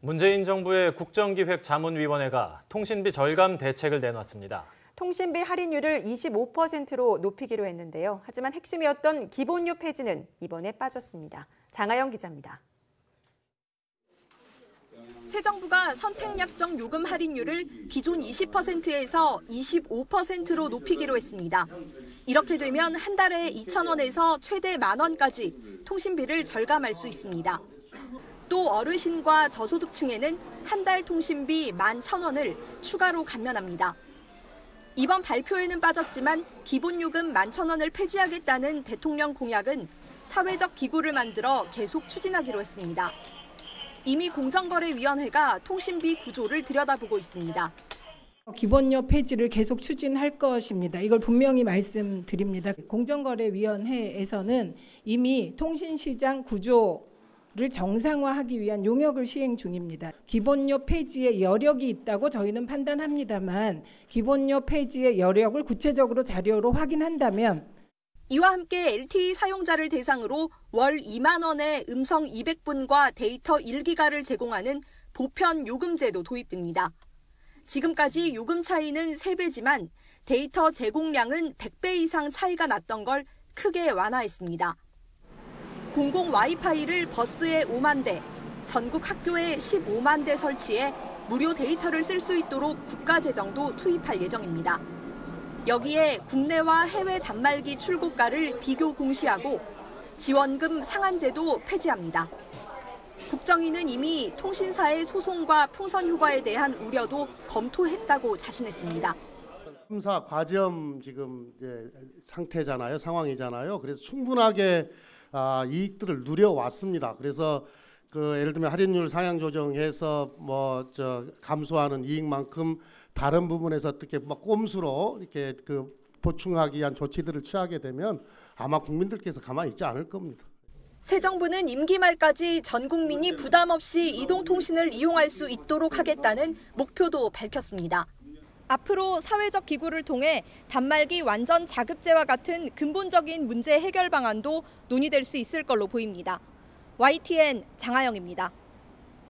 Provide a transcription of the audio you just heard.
문재인 정부의 국정기획 자문위원회가 통신비 절감 대책을 내놨습니다. 통신비 할인율을 25%로 높이기로 했는데요. 하지만 핵심이었던 기본료 폐지는 이번에 빠졌습니다. 장하영 기자입니다. 새 정부가 선택약정 요금 할인율을 기존 20%에서 25%로 높이기로 했습니다. 이렇게 되면 한 달에 2,000원에서 최대 만 원까지 통신비를 절감할 수 있습니다. 또 어르신과 저소득층에는 한 달 통신비 11,000원을 추가로 감면합니다. 이번 발표에는 빠졌지만 기본요금 11,000원을 폐지하겠다는 대통령 공약은 사회적 기구를 만들어 계속 추진하기로 했습니다. 이미 공정거래위원회가 통신비 구조를 들여다보고 있습니다. 기본료 폐지를 계속 추진할 것입니다. 이걸 분명히 말씀드립니다. 공정거래위원회에서는 이미 통신시장 구조 를 정상화하기 위한 용역을 시행 중입니다. 기본료 폐지에 여력이 있다고 저희는 판단합니다만 기본료 폐지의 여력을 구체적으로 자료로 확인한다면 이와 함께 LTE 사용자를 대상으로 월 2만 원의 음성 200분과 데이터 1기가를 제공하는 보편 요금제도 도입됩니다. 지금까지 요금 차이는 3배지만 데이터 제공량은 100배 이상 차이가 났던 걸 크게 완화했습니다. 공공 와이파이를 버스에 5만 대, 전국 학교에 15만 대 설치해 무료 데이터를 쓸 수 있도록 국가 재정도 투입할 예정입니다. 여기에 국내와 해외 단말기 출고가를 비교 공시하고 지원금 상한제도 폐지합니다. 국정위는 이미 통신사의 소송과 풍선 휴가에 대한 우려도 검토했다고 자신했습니다. 3사 과점 지금 상태잖아요. 상황이잖아요. 그래서 충분하게 아, 이익들을 누려왔습니다. 그래서 그 예를 들면 할인율 상향 조정해서 뭐 저 감소하는 이익만큼 다른 부분에서 어떻게 막 꼼수로 이렇게 그 보충하기 위한 조치들을 취하게 되면 아마 국민들께서 가만히 있지 않을 겁니다. 새 정부는 임기 말까지 전 국민이 부담 없이 이동통신을 이용할 수 있도록 하겠다는 목표도 밝혔습니다. 앞으로 사회적 기구를 통해 단말기 완전 자급제와 같은 근본적인 문제 해결 방안도 논의될 수 있을 걸로 보입니다. YTN 장하영입니다.